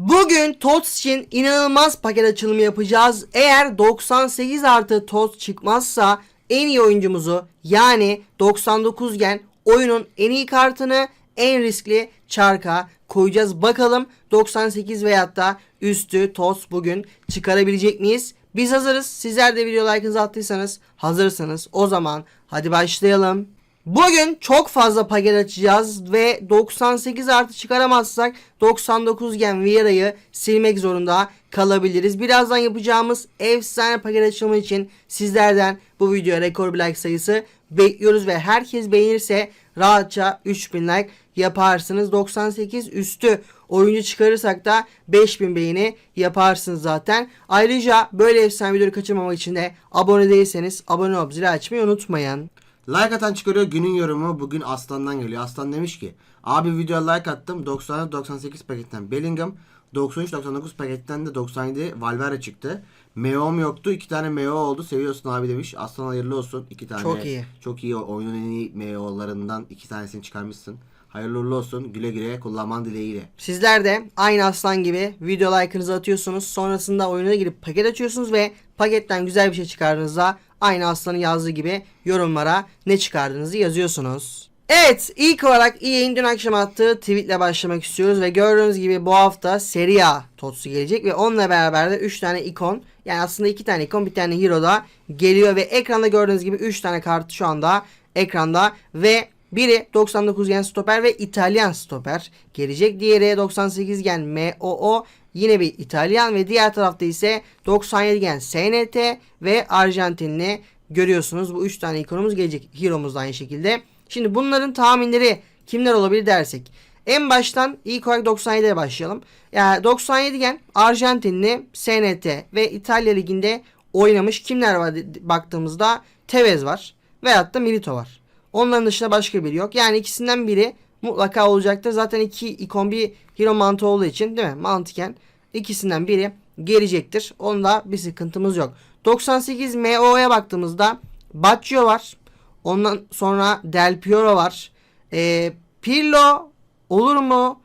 Bugün TOTS için inanılmaz paket açılımı yapacağız. Eğer 98 artı TOTS çıkmazsa en iyi oyuncumuzu yani 99 gen oyunun en iyi kartını en riskli çarka koyacağız. Bakalım 98 veyahut da üstü TOTS bugün çıkarabilecek miyiz? Biz hazırız. Sizler de video like'ınızı attıysanız hazırsınız. O zaman hadi başlayalım. Bugün çok fazla paket açacağız ve 98 artı çıkaramazsak 99 gen Vieira'yı silmek zorunda kalabiliriz. Birazdan yapacağımız efsane paket açılımı için sizlerden bu videoya rekor like sayısı bekliyoruz ve herkes beğenirse rahatça 3000 like yaparsınız. 98 üstü oyuncu çıkarırsak da 5000 beğeni yaparsınız zaten. Ayrıca böyle efsane videoları kaçırmamak için de abone değilseniz abone olup zili açmayı unutmayın. Like atan çıkarıyor günün yorumu bugün Aslan'dan geliyor. Aslan demiş ki abi videoya like attım 90-98 paketten Bellingham 93-99 paketten de 97 Valverde çıktı. Meo'm yoktu. iki tane Meo oldu. Seviyorsun abi demiş. Aslan hayırlı olsun. iki tane. Çok iyi. Çok iyi. Oyunun en iyi Meo'larından iki tanesini çıkarmışsın. Hayırlı uğurlu olsun. Güle güle kullanman dileğiyle. Sizler de aynı aslan gibi video like'ınızı atıyorsunuz. Sonrasında oyuna girip paket açıyorsunuz ve paketten güzel bir şey çıkardığınızda aynı aslanın yazdığı gibi yorumlara ne çıkardığınızı yazıyorsunuz. Evet ilk olarak EA'in dün akşam attığı tweetle başlamak istiyoruz ve gördüğünüz gibi bu hafta Serie A totsu gelecek ve onunla beraber de 3 tane ikon yani aslında 2 tane ikon bir tane hero da geliyor ve ekranda gördüğünüz gibi 3 tane kart şu anda ekranda ve biri 99 gen stoper ve İtalyan stoper gelecek. Diğeri 98 gen MOO yine bir İtalyan ve diğer tarafta ise 97 gen SNT ve Arjantinli görüyorsunuz. Bu 3 tane ikonumuz gelecek. Hero'muz aynı şekilde. Şimdi bunların tahminleri kimler olabilir dersek. En baştan ilk olarak 97'ye başlayalım. Yani 97 gen Arjantinli SNT ve İtalya liginde oynamış kimler var baktığımızda Tevez var veyahut da Milito var. Onların dışında başka biri yok. Yani ikisinden biri mutlaka olacaktır. Zaten iki ikon bir hero mantığı olduğu için değil mi? Mantıken ikisinden biri gelecektir. Onda bir sıkıntımız yok. 98 MO'ya baktığımızda Baccio var. Ondan sonra Del Piero var. Ee, Pirlo olur mu?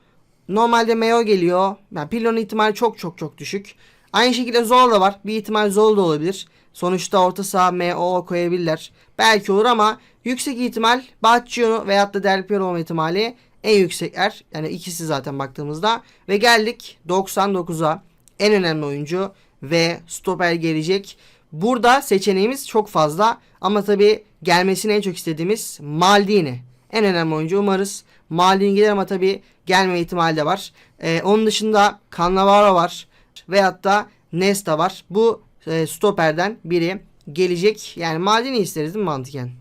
Normalde Meo geliyor. Yani Pirlo'nun ihtimali çok çok çok düşük. Aynı şekilde Zol da var. Bir ihtimal Zol da olabilir. Sonuçta orta saha MO koyabilirler. Belki olur ama yüksek ihtimal Baccio veyahut da Del Piero olma ihtimali en yüksekler. Yani ikisi zaten baktığımızda. Ve geldik 99'a. En önemli oyuncu ve stoper gelecek. Burada seçeneğimiz çok fazla ama tabi gelmesini en çok istediğimiz Maldini. En önemli oyuncu umarız. Maldini gelir ama tabi gelme ihtimali de var. Ee, onun dışında Cannavaro var veyahut da Nesta var. Bu e, stoperden biri gelecek. Yani Maldini isteriz değil mi mantıken?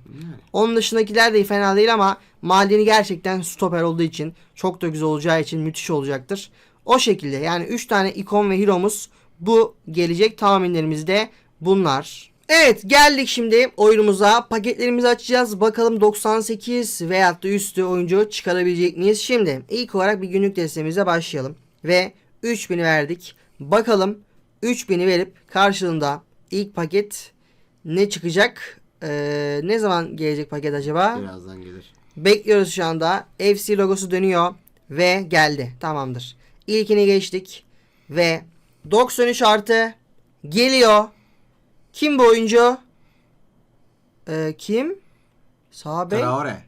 Onun dışındakiler de fena değil ama Maldini gerçekten stoper olduğu için çok da güzel olacağı için müthiş olacaktır. O şekilde yani 3 tane ikon ve hero'muz bu gelecek tahminlerimiz de bunlar. Evet geldik şimdi oyunumuza. Paketlerimizi açacağız. Bakalım 98 veyahut da üstü oyuncu çıkarabilecek miyiz? Şimdi ilk olarak bir günlük destemize başlayalım. Ve 3000'i verdik. Bakalım 3000'i verip karşılığında ilk paket ne çıkacak? Ee, ne zaman gelecek paket acaba? Birazdan gelir. Bekliyoruz şu anda. FC logosu dönüyor ve geldi. Tamamdır. İlkini geçtik ve 93 artı geliyor. Kim bu oyuncu? Ee, kim? Sağ bek. Traore.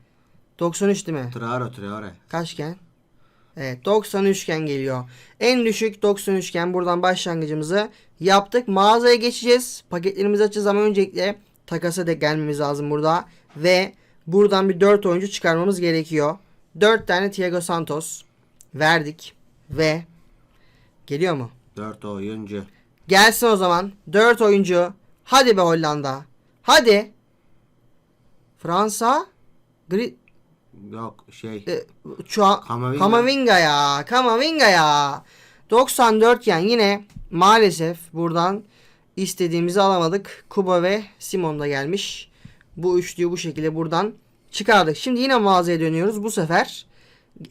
93 değil mi? Traore, Traore. Kaçken? Evet 93'ken geliyor. En düşük 93'ken buradan başlangıcımızı yaptık. Mağazaya geçeceğiz. Paketlerimizi açacağız ama öncelikle takasa da gelmemiz lazım burada. Ve buradan bir 4 oyuncu çıkarmamız gerekiyor. 4 tane Thiago Santos verdik. Ve geliyor mu? 4 oyuncu. Gelsin o zaman. 4 oyuncu. Hadi be Hollanda. Hadi. Fransa. Gri Yok şey. e, şu an Kamavinga. Kamavinga ya. Kamavinga ya. 94 yani yine maalesef buradan istediğimizi alamadık. Kuba ve Simon da gelmiş. Bu üçlüyü bu şekilde buradan çıkardık. Şimdi yine mağazaya dönüyoruz. Bu sefer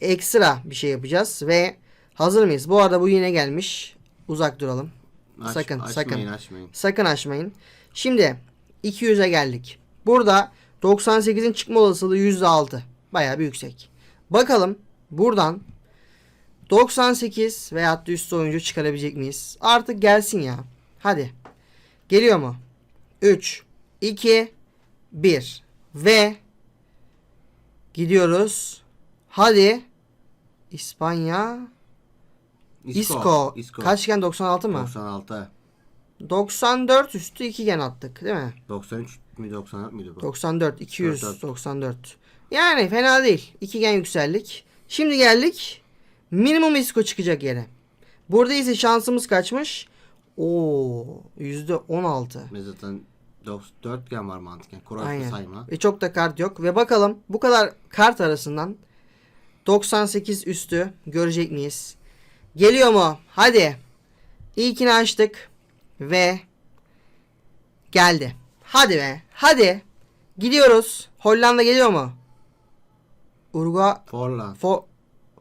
ekstra bir şey yapacağız ve hazır mıyız? Bu arada bu yine gelmiş. Uzak duralım. Aç- sakın, açmayın, sakın. açmayın. Sakın açmayın. Şimdi 200'e geldik. Burada 98'in çıkma olasılığı %6. Bayağı bir yüksek. Bakalım buradan 98 veyahut da üstü oyuncu çıkarabilecek miyiz? Artık gelsin ya. Hadi. Geliyor mu? 3, 2, 1 ve gidiyoruz. Hadi. İspanya. Isco. Isco. Kaçgen 96 mı? 96. 94 üstü 2 gen attık değil mi? 93 mi 94 müydü bu? 94 200 Dört, dört. 94. Yani fena değil. 2 gen yükseldik. Şimdi geldik. Minimum Isco çıkacak yere. Burada ise şansımız kaçmış? Oo %16. Ve zaten 4 gen var mantıken. Aynen. sayma. Ve çok da kart yok. Ve bakalım bu kadar kart arasından 98 üstü görecek miyiz? Geliyor mu? Hadi. İlkini açtık. Ve geldi. Hadi be. Hadi. Gidiyoruz. Hollanda geliyor mu? Uruguay. Forlan. For,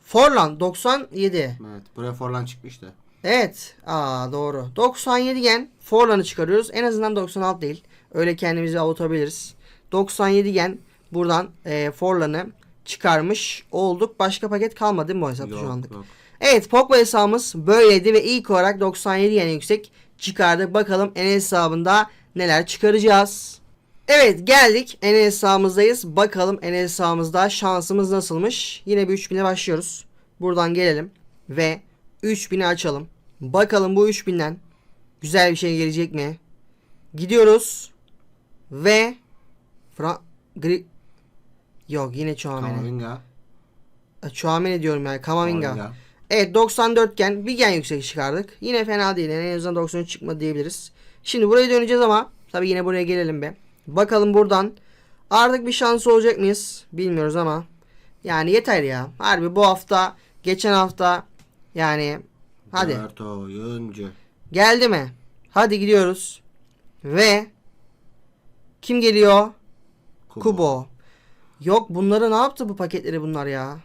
Forlan 97. Evet. Buraya Forlan çıkmıştı. Evet. Aa doğru. 97 gen Forlan'ı çıkarıyoruz. En azından 96 değil. Öyle kendimizi avutabiliriz. 97 gen buradan e, Forlan'ı çıkarmış olduk. Başka paket kalmadı değil mi bu hesapta şu anlık? yok. Evet Pogba hesabımız böyleydi ve ilk olarak 97 yen yüksek çıkardık. Bakalım en hesabında neler çıkaracağız. Evet geldik en hesabımızdayız. Bakalım en hesabımızda şansımız nasılmış. Yine bir 3000'e başlıyoruz. Buradan gelelim ve 3000'i açalım. Bakalım bu 3000'den güzel bir şey gelecek mi? Gidiyoruz ve Fra Gri Yok yine Chouameni. Kamavinga. Chouameni diyorum yani Kamavinga. Kamavinga. Evet 94 gen bir gen yüksek çıkardık. Yine fena değil. Yani en azından 93 çıkmadı diyebiliriz. Şimdi buraya döneceğiz ama tabii yine buraya gelelim be. Bakalım buradan artık bir şans olacak mıyız? Bilmiyoruz ama yani yeter ya. Harbi bu hafta geçen hafta yani hadi Dört oyuncu. geldi mi? Hadi gidiyoruz. Ve kim geliyor? Kubo. Yok bunları ne yaptı bu paketleri bunlar ya?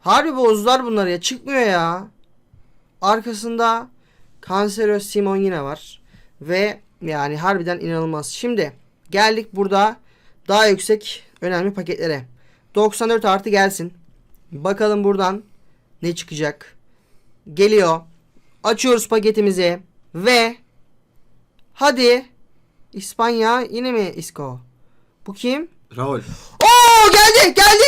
Harbi bozdular bunları ya. Çıkmıyor ya. Arkasında Cancelo Simon yine var. Ve yani harbiden inanılmaz. Şimdi geldik burada daha yüksek önemli paketlere. 94 artı gelsin. Bakalım buradan ne çıkacak. Geliyor. Açıyoruz paketimizi. Ve hadi İspanya yine mi Isco? Bu kim? Raul. Oo geldi geldi geldi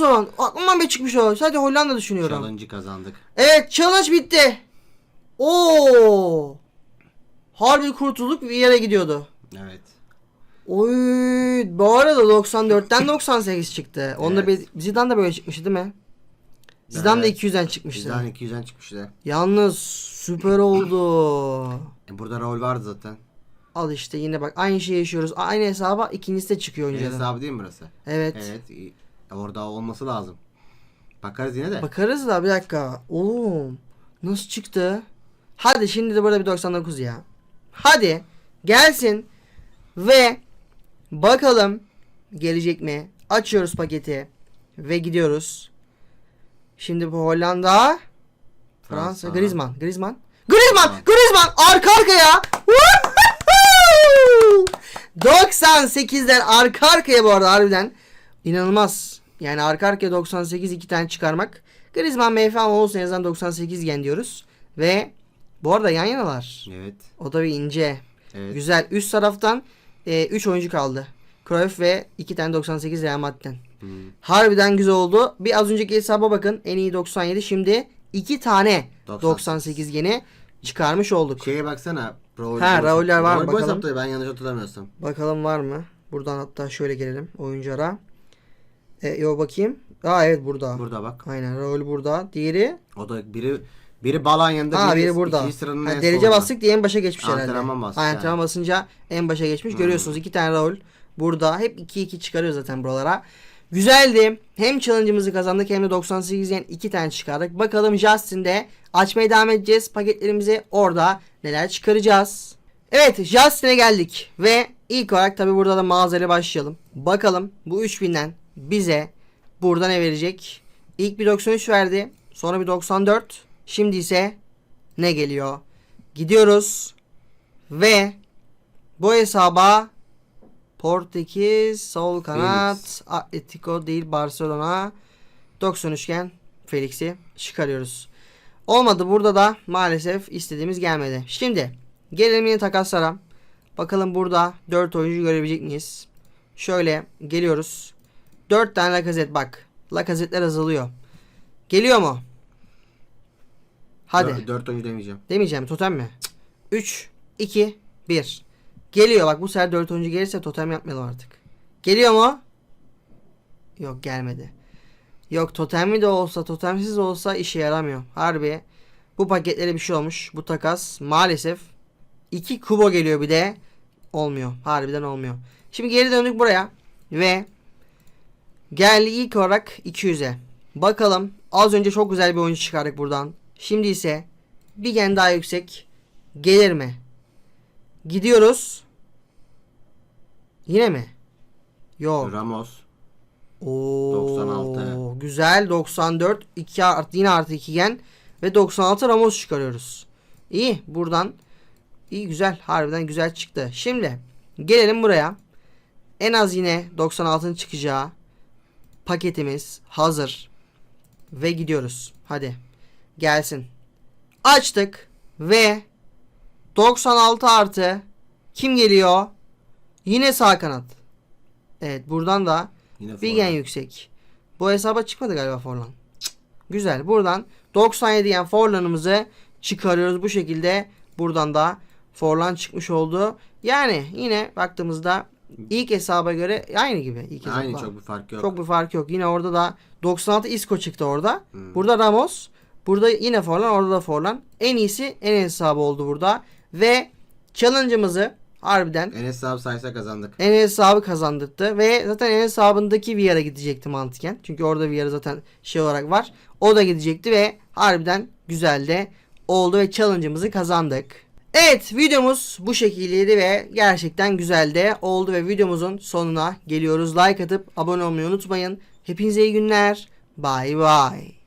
musun? Aklımdan bir çıkmış o. Sadece Hollanda düşünüyorum. Challenge'ı kazandık. Evet challenge bitti. Oo. Harbi kurtulduk bir yere gidiyordu. Evet. Oy bu arada 94'ten 98 çıktı. Onda Evet. bir Zidane da böyle çıkmıştı değil mi? Zidane da Evet. 200'den çıkmıştı. Bizden 200'den çıkmıştı. Yalnız süper oldu. E burada Raul vardı zaten. Al işte yine bak aynı şeyi yaşıyoruz. Aynı hesaba ikincisi de çıkıyor El oyuncuların. hesabı değil mi burası? Evet. Evet. Orada olması lazım. Bakarız yine de. Bakarız da bir dakika. Oğlum nasıl çıktı? Hadi şimdi de burada bir 99 ya. Hadi gelsin ve bakalım gelecek mi? Açıyoruz paketi ve gidiyoruz. Şimdi bu Hollanda, Fransa, Griezmann, Griezmann. Griezmann, Griezmann arka arkaya. Woohoo! 98'den arka arkaya bu arada harbiden inanılmaz. Yani arka arkaya 98 iki tane çıkarmak. Griezmann MF ama olsun en azından 98 gen diyoruz. Ve bu arada yan yanalar. Evet. O da bir ince. Evet. Güzel. Üst taraftan 3 oyuncu kaldı. Cruyff ve 2 tane 98 Real Madrid'den. Hmm. Harbiden güzel oldu. Bir az önceki hesaba bakın. En iyi 97. Şimdi 2 tane 98. 98 geni çıkarmış olduk. Şeye baksana. Raul Ha, Raul'ler var mı? Bakalım. ben yanlış hatırlamıyorsam. Bakalım var mı? Buradan hatta şöyle gelelim. Oyuncu ara. E, yo bakayım. Aa evet burada. Burada bak. Aynen Raul burada. Diğeri O da biri biri Balan yanında Aa biri, biri burada. ikinci sıranın Ha, en derece solunda. bastık diye en başa geçmiş herhalde. Antrenman bastı Aynen, yani. antrenman basınca en başa geçmiş. Hmm. Görüyorsunuz iki tane Raul burada. Hep 2-2 çıkarıyor zaten buralara. Güzeldi. Hem challenge'ımızı kazandık hem de 98 yen iki tane çıkardık. Bakalım Justin'de açmaya devam edeceğiz paketlerimizi. Orada neler çıkaracağız. Evet Justin'e geldik. Ve ilk olarak tabi burada da mağazayla başlayalım. Bakalım bu 3000'den bize burada ne verecek? İlk bir 93 verdi. Sonra bir 94. Şimdi ise ne geliyor? Gidiyoruz ve bu hesaba Portekiz sol kanat Atletico değil Barcelona 90 üçgen Felix'i çıkarıyoruz. Olmadı burada da maalesef istediğimiz gelmedi. Şimdi gelelim yine takaslara. Bakalım burada 4 oyuncu görebilecek miyiz? Şöyle geliyoruz. 4 tane Lacazette bak. Lacazette'ler azalıyor. Geliyor mu? Hadi. 4 oyuncu demeyeceğim. Demeyeceğim totem mi? 3, 2, 1. Geliyor bak bu sefer 4 oyuncu gelirse totem yapmayalım artık. Geliyor mu? Yok gelmedi. Yok totemli de olsa totemsiz de olsa işe yaramıyor. Harbi. Bu paketlere bir şey olmuş. Bu takas maalesef 2 kubo geliyor bir de. Olmuyor. Harbiden olmuyor. Şimdi geri döndük buraya. Ve geldi ilk olarak 200'e. Bakalım az önce çok güzel bir oyuncu çıkardık buradan. Şimdi ise bir gen daha yüksek gelir mi? Gidiyoruz. Yine mi? Yok. Ramos. Oo, 96. Güzel 94 2 artı yine artı 2 gen ve 96 Ramos çıkarıyoruz. İyi buradan iyi güzel harbiden güzel çıktı. Şimdi gelelim buraya. En az yine 96'ın çıkacağı paketimiz hazır ve gidiyoruz. Hadi gelsin. Açtık ve 96 artı kim geliyor? Yine sağ kanat. Evet buradan da Yine bir forvet. gen yüksek. Bu hesaba çıkmadı galiba Forlan. Cık. Güzel. Buradan 97 yen Forlan'ımızı çıkarıyoruz. Bu şekilde buradan da Forlan çıkmış oldu. Yani yine baktığımızda ilk hesaba göre aynı gibi. İlk hesapla. Aynı çok bir fark yok. Çok bir fark yok. Yine orada da 96 Isco çıktı orada. Hmm. Burada Ramos. Burada yine Forlan. Orada da Forlan. En iyisi en hesabı oldu burada. Ve challenge'ımızı harbiden Enes abi saysa kazandık. en hesabı kazandırdı ve zaten en hesabındaki VR'a gidecekti mantıken. Çünkü orada VR zaten şey olarak var. O da gidecekti ve harbiden güzel de oldu ve challenge'ımızı kazandık. Evet videomuz bu şekildeydi ve gerçekten güzel de oldu ve videomuzun sonuna geliyoruz. Like atıp abone olmayı unutmayın. Hepinize iyi günler. Bye bye.